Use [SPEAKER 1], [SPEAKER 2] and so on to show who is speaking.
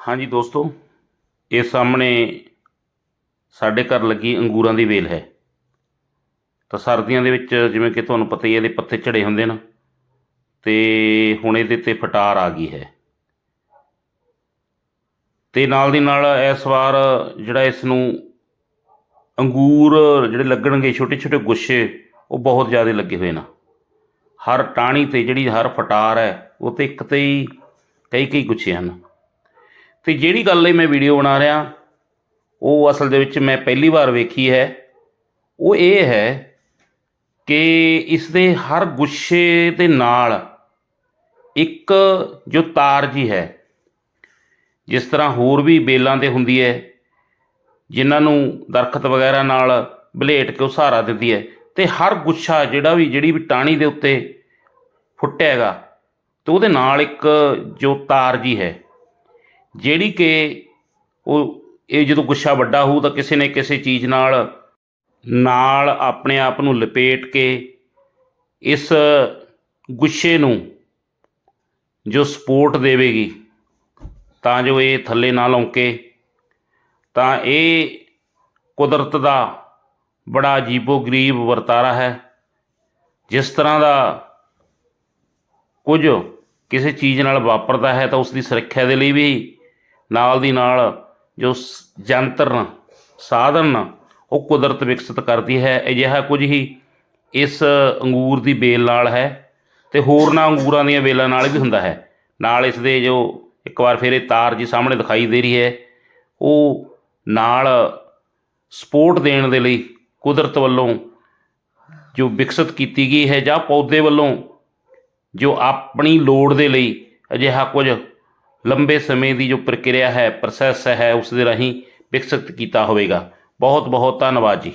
[SPEAKER 1] ਹਾਂਜੀ ਦੋਸਤੋ, ਇਹ ਸਾਹਮਣੇ ਸਾਡੇ ਘਰ ਲੱਗੀ ਅੰਗੂਰਾਂ ਦੀ ਵੇਲ ਹੈ। ਤਾਂ ਸਰਦੀਆਂ ਦੇ ਵਿੱਚ ਜਿਵੇਂ ਕਿ ਤੁਹਾਨੂੰ ਪਤਾ ਹੀ ਹੈ, ਇਹਦੇ ਪੱਤੇ ਝੜੇ ਹੁੰਦੇ ਨੇ ਤੇ ਹੁਣ ਇਹਦੇ ਤੇ ਫਟਾਰ ਆ ਗਈ ਹੈ। ਤੇ ਨਾਲ ਦੀ ਨਾਲ ਇਸ ਵਾਰ ਜਿਹੜਾ ਇਸ ਨੂੰ ਅੰਗੂਰ ਜਿਹੜੇ ਲੱਗਣਗੇ ਛੋਟੇ ਛੋਟੇ ਗੁੱਛੇ, ਉਹ ਬਹੁਤ ਜ਼ਿਆਦਾ ਲੱਗੇ ਹੋਏ ਨੇ। ਹਰ ਟਾਹਣੀ ਤੇ ਜਿਹੜੀ ਹਰ ਫਟਾਰ ਹੈ, ਉਹ ਤੇ ਇੱਕ ਤੇ ਹੀ ਕਈ ਕਈ ਗੁੱਛੇ ਹਨ। ਤੇ ਜਿਹੜੀ ਗੱਲ ਲਈ ਮੈਂ ਵੀਡੀਓ ਬਣਾ ਰਿਹਾ, ਉਹ ਅਸਲ ਦੇ ਵਿੱਚ ਮੈਂ ਪਹਿਲੀ ਵਾਰ ਵੇਖੀ ਹੈ। ਉਹ ਇਹ ਹੈ ਕਿ ਇਸ ਦੇ ਹਰ ਗੁੱਸੇ ਦੇ ਨਾਲ ਇੱਕ ਜੋ ਤਾਰ ਜੀ ਹੈ, ਜਿਸ ਤਰ੍ਹਾਂ ਹੋਰ ਵੀ ਬੇਲਾਂ ਤੇ ਹੁੰਦੀ ਹੈ, ਜਿਨ੍ਹਾਂ ਨੂੰ ਦਰਖਤ ਵਗੈਰਾ ਨਾਲ ਬਲੇਟ ਕੇ ਉਹ ਸਹਾਰਾ ਦਿੰਦੀ ਹੈ ਤੇ ਹਰ ਗੁੱਛਾ ਜਿਹੜਾ ਵੀ, ਜਿਹੜੀ ਵੀ ਟਾਹਣੀ ਦੇ ਉੱਤੇ ਫੁੱਟਿਆ ਹੈਗਾ, ਤੇ ਉਹਦੇ ਨਾਲ ਇੱਕ ਜੋ ਤਾਰ ਜੀ ਹੈ। ਜਿਹੜੀ ਕਿ ਉਹ ਇਹ ਜਦੋਂ ਗੁੱਸਾ ਵੱਡਾ ਹੋਊ ਤਾਂ ਕਿਸੇ ਨੇ ਕਿਸੇ ਚੀਜ਼ ਨਾਲ ਨਾਲ ਆਪਣੇ ਆਪ ਨੂੰ ਲਪੇਟ ਕੇ ਇਸ ਗੁੱਸੇ ਨੂੰ ਜੋ ਸਪੋਰਟ ਦੇਵੇਗੀ, ਤਾਂ ਜੋ ਇਹ ਥੱਲੇ ਨਾ ਲੌਂਕੇ, ਤਾਂ ਇਹ ਕੁਦਰਤ ਦਾ ਬੜਾ ਅਜੀਬੋ-ਗਰੀਬ ਵਰਤਾਰਾ ਹੈ। ਜਿਸ ਤਰ੍ਹਾਂ ਦਾ ਕੁਝ ਕਿਸੇ ਚੀਜ਼ ਨਾਲ ਵਾਪਰਦਾ ਹੈ ਤਾਂ ਉਸ ਦੀ ਸੁਰੱਖਿਆ ਦੇ ਲਈ ਵੀ ਨਾਲ ਦੀ ਨਾਲ ਜੋ ਸ- ਯੰਤਰ ਸਾਧਨ ਉਹ ਕੁਦਰਤ ਵਿਕਸਿਤ ਕਰਦੀ ਹੈ। ਅਜਿਹਾ ਕੁਝ ਹੀ ਇਸ ਅੰਗੂਰ ਦੀ ਬੇਲ ਨਾਲ ਹੈ ਤੇ ਹੋਰਨਾਂ ਅੰਗੂਰਾਂ ਦੀਆਂ ਬੇਲਾਂ ਨਾਲ ਵੀ ਹੁੰਦਾ ਹੈ। ਨਾਲ ਇਸ ਦੇ ਜੋ ਇੱਕ ਵਾਰ ਫਿਰ ਇਹ ਤਾਰ ਜੀ ਸਾਹਮਣੇ ਦਿਖਾਈ ਦੇ ਰਹੀ ਹੈ, ਉਹ ਨਾਲ ਸਪੋਰਟ ਦੇਣ ਦੇ ਲਈ ਕੁਦਰਤ ਵੱਲੋਂ ਜੋ ਵਿਕਸਿਤ ਕੀਤੀ ਗਈ ਹੈ ਜਾਂ ਪੌਦੇ ਵੱਲੋਂ ਜੋ ਆਪਣੀ ਲੋੜ ਦੇ ਲਈ ਅਜਿਹਾ ਕੁਝ ਲੰਬੇ ਸਮੇਂ ਦੀ ਜੋ ਪ੍ਰਕਿਰਿਆ ਹੈ ਪ੍ਰੋਸੈਸ ਹੈ, ਉਸ ਦੇ ਰਾਹੀਂ ਵਿਕਸਿਤ ਕੀਤਾ ਹੋਵੇਗਾ। ਬਹੁਤ ਬਹੁਤ ਧੰਨਵਾਦ ਜੀ।